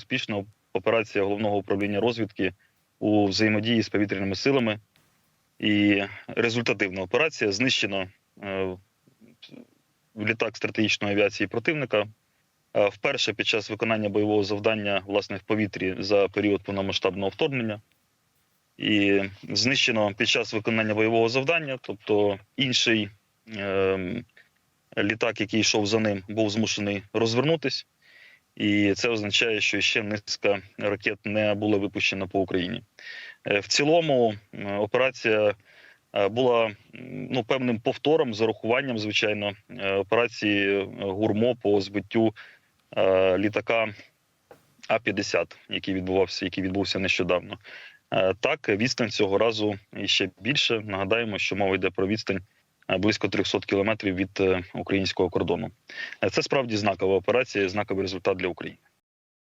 успішна операція головного управління розвідки у взаємодії з повітряними силами. І результативна операція знищено е, літак стратегічної авіації противника. Е, Вперше під час виконання бойового завдання власне в повітрі за період повномасштабного вторгнення. І знищено під час виконання бойового завдання, тобто інший е, літак, який йшов за ним, був змушений розвернутись. І це означає, що ще низка ракет не була випущена по Україні. Е, В цілому операція е, була ну, певним повтором з урахуванням, звичайно, е, операції гурмо по збиттю літака А-50, який відбувався, який відбувся нещодавно. Так, відстань цього разу іще більше. Нагадаємо, що мова йде про відстань близько 300 кілометрів від е, українського кордону. Е, Це справді знакова операція, знаковий результат для України.